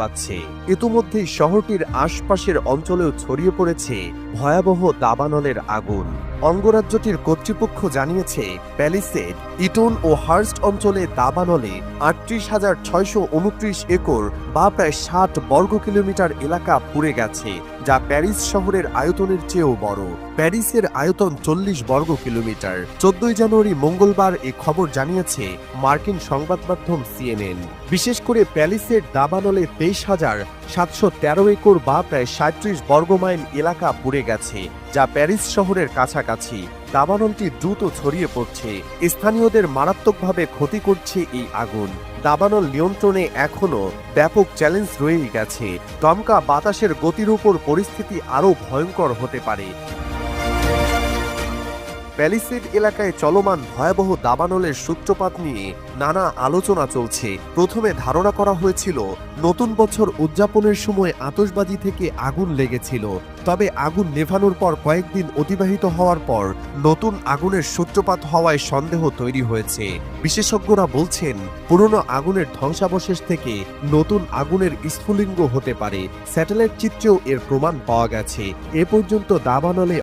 পাচ্ছে। ইতোমধ্যেই শহরটির আশপাশের অঞ্চলেও ছড়িয়ে পড়েছে ভয়াবহ দাবানলের আগুন। অঙ্গরাজ্যটির কর্তৃপক্ষ জানিয়েছে, প্যালিসেড, ইটন ও হার্স্ট অঞ্চলে দাবানলে আটত্রিশ হাজার ছয়শো উনত্রিশ একর বা প্রায় ষাট বর্গ কিলোমিটার এলাকা পুড়ে গেছে, যা প্যারিস শহরের আয়তনের চেয়েও বড়। প্যারিসের আয়তন চল্লিশ বর্গ কিলোমিটার চোদ্দই জানুয়ারি মঙ্গলবার এ খবর জানিয়েছে মার্কিন সংবাদ মাধ্যম সিএনএন। বিশেষ করে প্যালিসের দাবানলে তেইশ হাজার সাতশো তেরো একর বা প্রায় সাঁত্রিশ বর্গমাইল এলাকা পুড়ে গেছে, যা প্যারিস শহরের কাছাকাছি। দাবানলটি দ্রুত ছড়িয়ে পড়ছে। স্থানীয়দের মারাত্মকভাবে ক্ষতি করছে এই আগুন। দাবানল নিয়ন্ত্রণে এখনও ব্যাপক চ্যালেঞ্জ রয়েই গেছে। দমকা বাতাসের গতির উপর পরিস্থিতি আরও ভয়ঙ্কর হতে পারে। প্যালিসেড এলাকায় চলমান ভয়াবহ দাবানলের সূত্রপাত নিয়ে নানা আলোচনা চলছে। প্রথমে ধারণা করা হয়েছিল, নতুন বছর উদযাপনের সময় আতশবাজি থেকে আগুন লেগেছিল। তবে আগুন নেভানোর পর কয়েকদিন অতিবাহিত হওয়ার পর নতুন আগুনের সূত্রপাত হওয়ায় সন্দেহ তৈরি হয়েছে। বিশেষজ্ঞরা বলছেন, পুরনো আগুনের ধ্বংসাবশেষ থেকে নতুন আগুনের স্ফুলিঙ্গ হতে পারে। স্যাটেলাইট চিত্রেও এর প্রমাণ পাওয়া গেছে। এ পর্যন্ত দাবানলে